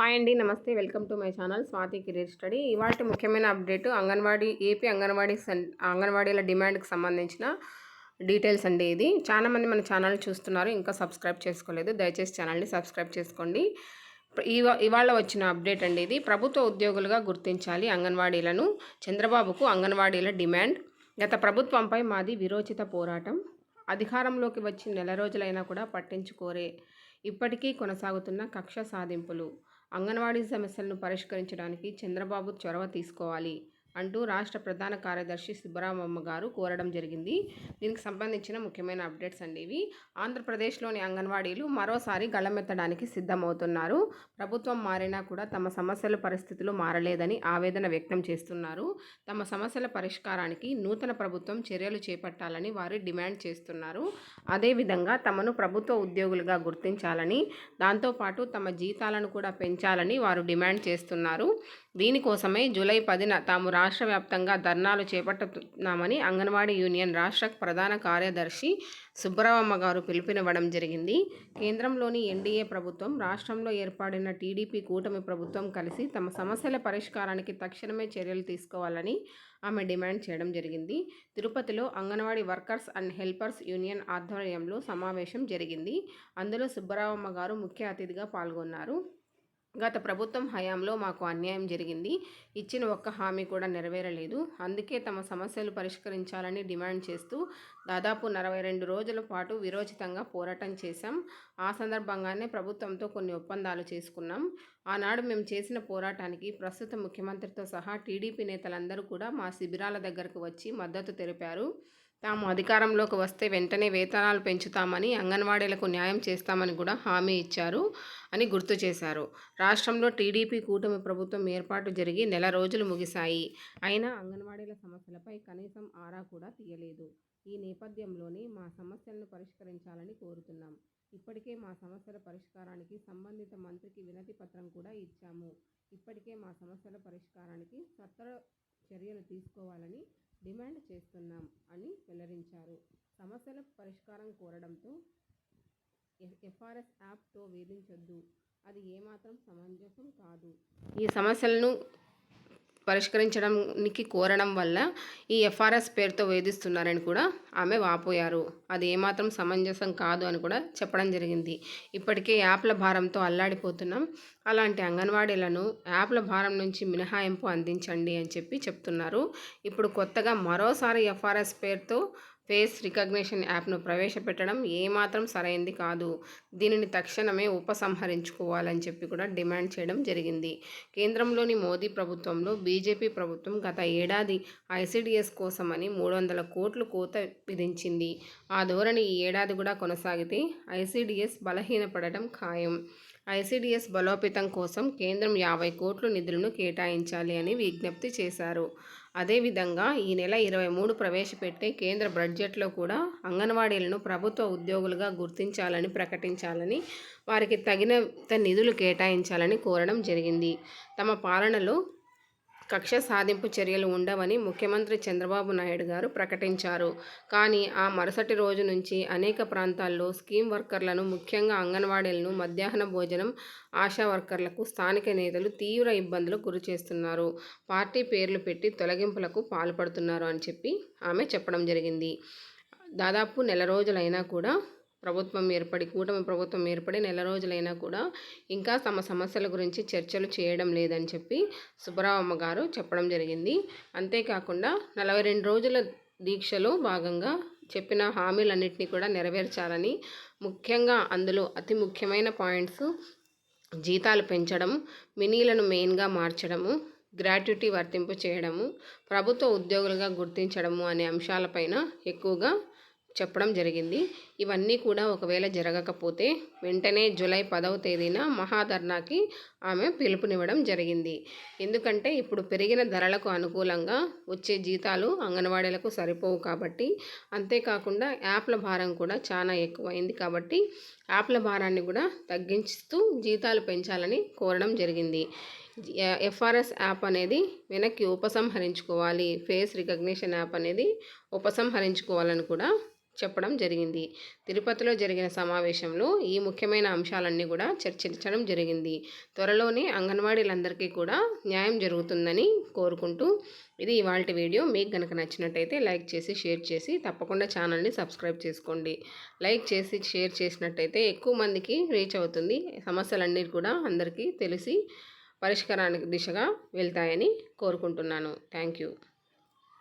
Hi అండి నమస్తే. Welcome to my channel Swathi career study ఇవాళ ముఖ్యమైన అప్డేట్ అంగన్వాడీ ఏపీ అంగన్వాడీ సన్ అంగన్వాడీల డిమాండ్కి సంబంధించిన డీటెయిల్స్ అండి ఇది. చాలా మంది మన ఛానల్ చూస్తున్నారు ఇంకా సబ్స్క్రైబ్ చేసుకోలేదు. దయచేసి ఛానల్ని సబ్స్క్రైబ్ చేసుకోండి. ఇవా ఇవాళ వచ్చిన అప్డేట్ అండి ఇది. ప్రభుత్వ ఉద్యోగులుగా గుర్తించాలి అంగన్వాడీలను. చంద్రబాబుకు అంగన్వాడీల డిమాండ్. గత ప్రభుత్వంపై మాది విరోచిత పోరాటం. అధికారంలోకి వచ్చి నెల రోజులైనా కూడా పట్టించుకోరే. ఇప్పటికీ కొనసాగుతున్న కక్ష సాధింపులు. అంగన్వాడీ సమస్యలను పరిష్కరించడానికి చంద్రబాబు చొరవ తీసుకోవాలి. అంటూ రాష్ట్ర ప్రధాన కార్యదర్శి సుబ్బరామమ్మ గారు కోరడం జరిగింది. దీనికి సంబంధించిన ముఖ్యమైన అప్డేట్స్ అండి ఇవి. ఆంధ్రప్రదేశ్లోని అంగన్వాడీలు మరోసారి గళమెత్తడానికి సిద్ధమవుతున్నారు. ప్రభుత్వం మారినా కూడా తమ సమస్యల పరిస్థితులు మారలేదని ఆవేదన వ్యక్తం చేస్తున్నారు. తమ సమస్యల పరిష్కారానికి నూతన ప్రభుత్వం చర్యలు చేపట్టాలని వారు డిమాండ్ చేస్తున్నారు. అదేవిధంగా తమను ప్రభుత్వ ఉద్యోగులుగా గుర్తించాలని దాంతోపాటు తమ జీతాలను కూడా పెంచాలని వారు డిమాండ్ చేస్తున్నారు. దీనికోసమే జూలై పదిన తాము రాష్ట్ర వ్యాప్తంగా ధర్నాలు చేపట్టుతున్నామని అంగన్వాడీ యూనియన్ రాష్ట్ర ప్రధాన కార్యదర్శి సుబ్బరామమ్మ గారు పిలుపునివ్వడం జరిగింది. కేంద్రంలోని ఎన్డీఏ ప్రభుత్వం రాష్ట్రంలో ఏర్పడిన టీడీపీ కూటమి ప్రభుత్వం కలిసి తమ సమస్యల పరిష్కారానికి తక్షణమే చర్యలు తీసుకోవాలని ఆమె డిమాండ్ చేయడం జరిగింది. తిరుపతిలో anganwadi workers and helpers union ఆధ్వర్యంలో సమావేశం జరిగింది. అందులో సుబ్బరామమ్మ గారు ముఖ్య అతిథిగా పాల్గొన్నారు. గత ప్రభుత్వం హయాంలో మాకు అన్యాయం జరిగింది. ఇచ్చిన ఒక్క హామీ కూడా నెరవేరలేదు. అందుకే తమ సమస్యలు పరిష్కరించాలని డిమాండ్ చేస్తూ దాదాపు నలభై రెండు రోజుల పాటు విరోచితంగా పోరాటం చేశాం. ఆ సందర్భంగానే ప్రభుత్వంతో కొన్ని ఒప్పందాలు చేసుకున్నాం. ఆనాడు మేము చేసిన పోరాటానికి ప్రస్తుత ముఖ్యమంత్రితో సహా టీడీపీ నేతలందరూ కూడా మా శిబిరాల దగ్గరకు వచ్చి మద్దతు తెలిపారు. తాము అధికారంలోకి వస్తే వెంటనే వేతనాలు పెంచుతామని అంగన్వాడీలకు న్యాయం చేస్తామని కూడా హామీ ఇచ్చారు అని గుర్తు చేశారు. రాష్ట్రంలో టీడీపీ కూటమి ప్రభుత్వం ఏర్పాటు జరిగి నెల రోజులు ముగిశాయి. అయినా అంగన్వాడీల సమస్యలపై కనీసం ఆరా కూడా తీయలేదు. ఈ నేపథ్యంలోనే మా సమస్యలను పరిష్కరించాలని కోరుతున్నాం. ఇప్పటికే మా సమస్యల పరిష్కారానికి సంబంధిత మంత్రికి వినతి పత్రం కూడా ఇచ్చాము. ఇప్పటికే మా సమస్యల పరిష్కారానికి సత్వర చర్యలు తీసుకోవాలని డిమాండ్ చేస్తున్నాం అని వెల్లడించారు. సమస్యల పరిష్కారం కోరడంతో ఎఫ్ఆర్ఎస్ యాప్తో వేధించొద్దు. అది ఏమాత్రం సమంజసం కాదు. ఈ సమస్యలను పరిష్కరించడానికి కోరడం వల్ల ఈ ఎఫ్ఆర్ఎస్ పేరుతో వేధిస్తున్నారని కూడా ఆమె వాపోయారు. అది ఏమాత్రం సమంజసం కాదు అని కూడా చెప్పడం జరిగింది. ఇప్పటికే యాప్ల భారంతో అల్లాడిపోతున్నాం. అలాంటి అంగన్వాడీలను యాప్ల భారం నుంచి మినహాయింపు అందించండి అని చెప్పి చెప్తున్నారు. ఇప్పుడు కొత్తగా మరోసారి ఎఫ్ఆర్ఎస్ పేరుతో ఫేస్ రికగ్నిషన్ యాప్ను ప్రవేశపెట్టడం ఏమాత్రం సరైంది కాదు. దీనిని తక్షణమే ఉపసంహరించుకోవాలని చెప్పి కూడా డిమాండ్ చేయడం జరిగింది. కేంద్రంలోని మోదీ ప్రభుత్వంలో బీజేపీ ప్రభుత్వం గత ఏడాది ఐసీడీఎస్ కోసమని మూడు వందల కోట్లు కోత విధించింది. ఆ ధోరణి ఈ ఏడాది కూడా కొనసాగితే ఐసీడీఎస్ బలహీనపడటం ఖాయం. ఐసీడీఎస్ బలోపేతం కోసం కేంద్రం యాభై కోట్లు నిధులను కేటాయించాలి అని విజ్ఞప్తి చేశారు. అదేవిధంగా ఈ నెల ఇరవై మూడు ప్రవేశపెట్టే కేంద్ర బడ్జెట్లో కూడా అంగన్వాడీలను ప్రభుత్వ ఉద్యోగులుగా గుర్తించాలని ప్రకటించాలని వారికి తగినంత నిధులు కేటాయించాలని కోరడం జరిగింది. తమ పాలనలో కక్ష సాధింపు చర్యలు ఉండవని ముఖ్యమంత్రి చంద్రబాబు నాయుడు గారు ప్రకటించారు. కానీ ఆ మరుసటి రోజు నుంచి అనేక ప్రాంతాల్లో స్కీమ్ వర్కర్లను ముఖ్యంగా అంగన్వాడీలను మధ్యాహ్న భోజనం ఆశా వర్కర్లకు స్థానిక నేతలు తీవ్ర ఇబ్బందులు గురి చేస్తున్నారు పార్టీ పేర్లు పెట్టి తొలగింపులకు పాల్పడుతున్నారు అని చెప్పి ఆమె చెప్పడం జరిగింది. దాదాపు నెల రోజులైనా కూడా ప్రభుత్వం ఏర్పడి కూటమి ప్రభుత్వం ఏర్పడి నెల రోజులైనా కూడా ఇంకా తమ సమస్యల గురించి చర్చలు చేయడం లేదని చెప్పి సుబ్బరావమ్మ గారు చెప్పడం జరిగింది. అంతేకాకుండా నలభై రెండు రోజుల దీక్షలో భాగంగా చెప్పిన హామీలన్నింటినీ కూడా నెరవేర్చాలని ముఖ్యంగా అందులో అతి ముఖ్యమైన పాయింట్స్ జీతాలు పెంచడం మినీలను మెయిన్గా మార్చడము గ్రాట్యుటీ వర్తింపు చేయడము ప్రభుత్వ ఉద్యోగులుగా గుర్తించడము అనే అంశాలపైన ఎక్కువగా చెప్పడం జరిగింది. ఇవన్నీ కూడా ఒకవేళ జరగకపోతే వెంటనే జూలై పదవ తేదీన మహాధర్నాకి ఆమె పిలుపునివ్వడం జరిగింది. ఎందుకంటే ఇప్పుడు పెరిగిన ధరలకు అనుకూలంగా వచ్చే జీతాలు అంగన్వాడీలకు సరిపోవు కాబట్టి అంతేకాకుండా యాప్ల భారం కూడా చాలా ఎక్కువైంది కాబట్టి యాప్ల భారాన్ని కూడా తగ్గించుతూ జీతాలు పెంచాలని కోరడం జరిగింది. ఎఫ్ఆర్ఎస్ యాప్ అనేది వెనక్కి ఉపసంహరించుకోవాలి ఫేస్ రికగ్నిషన్ యాప్ అనేది ఉపసంహరించుకోవాలని కూడా చెప్పడం జరిగింది. తిరుపతిలో జరిగిన సమావేశంలో ఈ ముఖ్యమైన అంశాలన్నీ కూడా చర్చించడం జరిగింది. త్వరలోనే అంగన్వాడీలందరికీ కూడా న్యాయం జరుగుతుందని కోరుకుంటూ ఇది ఇవాళ వీడియో. మీకు కనుక నచ్చినట్టయితే లైక్ చేసి షేర్ చేసి తప్పకుండా ఛానల్ని సబ్స్క్రైబ్ చేసుకోండి. లైక్ చేసి షేర్ చేసినట్టయితే ఎక్కువ మందికి రీచ్ అవుతుంది. సమస్యలన్నీ కూడా అందరికీ తెలిసి పరిష్కారానికి దిశగా వెళ్తాయని కోరుకుంటున్నాను. Thank you.